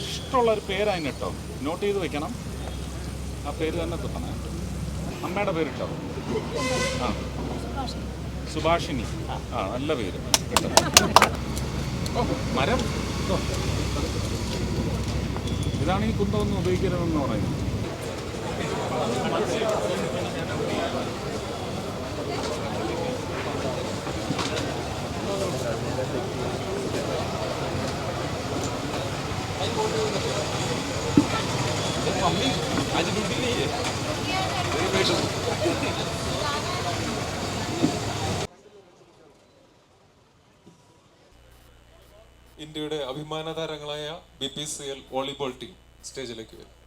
ഇഷ്ടമുള്ള ഒരു പേര് ഇട്ടോ. നോട്ട് ചെയ്ത് വെക്കണം. ആ പേര് തന്നെ കുത്തണം അമ്മയുടെ പേരിട്ടോ ആ. സുഭാഷിനി ആ നല്ല പേര്. മരം. ഇതാണ് ഈ കുന്തമൊന്നും ഉപയോഗിക്കരുതെന്ന് പറയുന്നത്. ഇന്ത്യയുടെ അഭിമാന താരങ്ങളായ B P C L volleyball team സ്റ്റേജിലേക്ക് വരും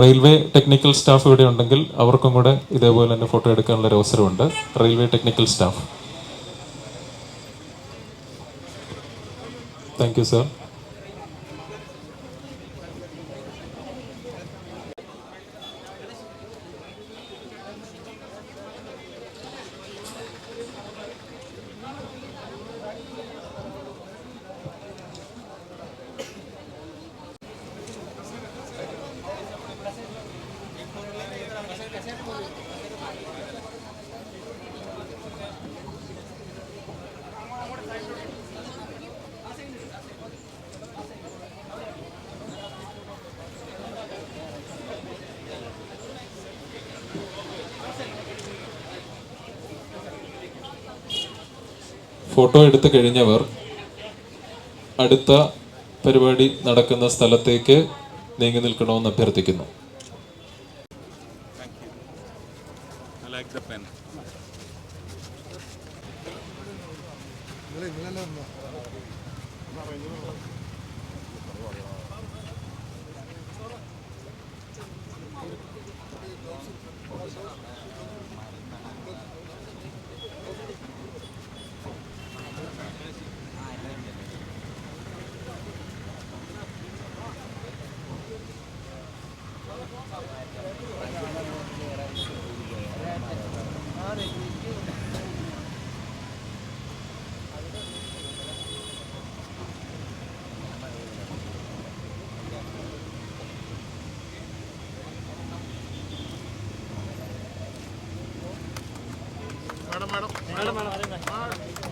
Railway technical staff ഇവിടെ ഉണ്ടെങ്കിൽ അവർക്കും കൂടെ ഇതേപോലെ തന്നെ ഫോട്ടോ എടുക്കാനുള്ള ഒരു അവസരമുണ്ട്. Railway technical staff. Thank you sir photo എടുത്തു കഴിഞ്ഞവർ അടുത്ത പരിപാടി നടക്കുന്ന സ്ഥലത്തേക്ക് നീങ്ങി നിൽക്കണമെന്ന് അഭ്യർത്ഥിക്കുന്നു మేడం మేడం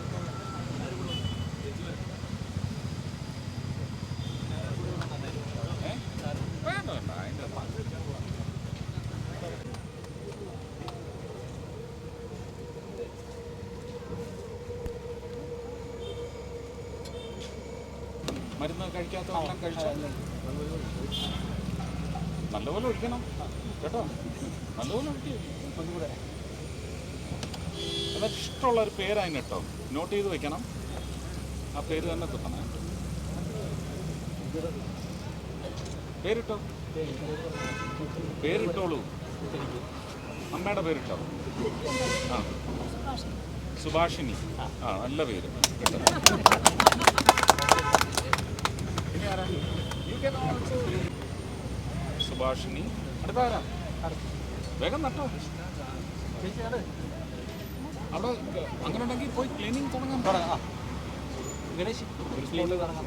മരുന്ന് കഴിക്കാത്തവരെല്ലാം കഴിച്ചാൽ നല്ലപോലെ ഒഴിക്കണം. കേട്ടോ? നല്ലപോലെ ഒഴിക്കും. ഇഷ്ടമുള്ള ഒരു പേരായി കേട്ടോ. നോട്ട് ചെയ്ത് വെക്കണം. ആ പേര് തന്നെ കിട്ടണം പേരിട്ടോ? പേരിട്ടോളൂ. അമ്മയുടെ പേരിട്ടോ? ആ. സുഭാഷിണി. ആ നല്ല പേര്. സുഭാഷിണി വേഗം നട്ടോ അവിടെ അങ്ങനെ ഉണ്ടെങ്കിൽ പോയി ക്ലീനിങ് തുടങ്ങാൻ പറ ഗണേശ് ക്ലീനിങ് തുടങ്ങാം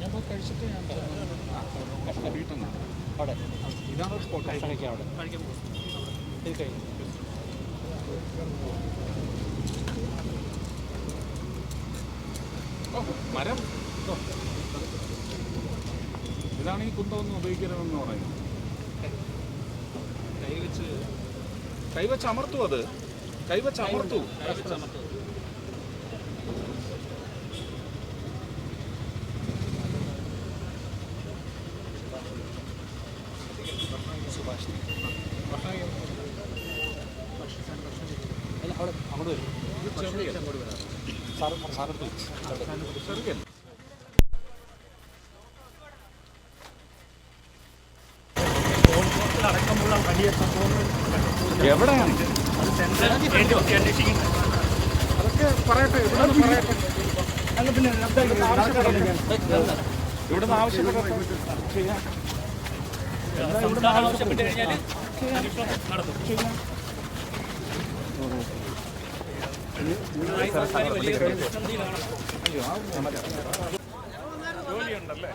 ഞാൻ പോയി കഴിച്ചിട്ട് ഞാൻ. വീട്ടിൽ അവിടെ. ഇതാണ് സ്പോട്ട് കഴിക്കാം അവിടെ. ഇത് കഴിഞ്ഞു. മരം. ഇതാണ് ഈ കുന്തമൊന്നും ഉപയോഗിക്കരുതെന്ന് പറയുന്നത്. കൈവച്ച് കൈവച്ച് അമർത്തു അത്. കൈവച്ച് അമർത്തു. അല്ല അവിടെ അങ്ങോട്ട് വരും സാറ് സാറെടുത്ത് ചെറുകൻ എവിടെയാണ് അതൊക്കെ പറയട്ടെ ഇവിടെ നിന്ന് പറയട്ടെ ഇവിടുന്ന് ആവശ്യപ്പെട്ട ചെയ്യാം. ജോലിയുണ്ടല്ലേ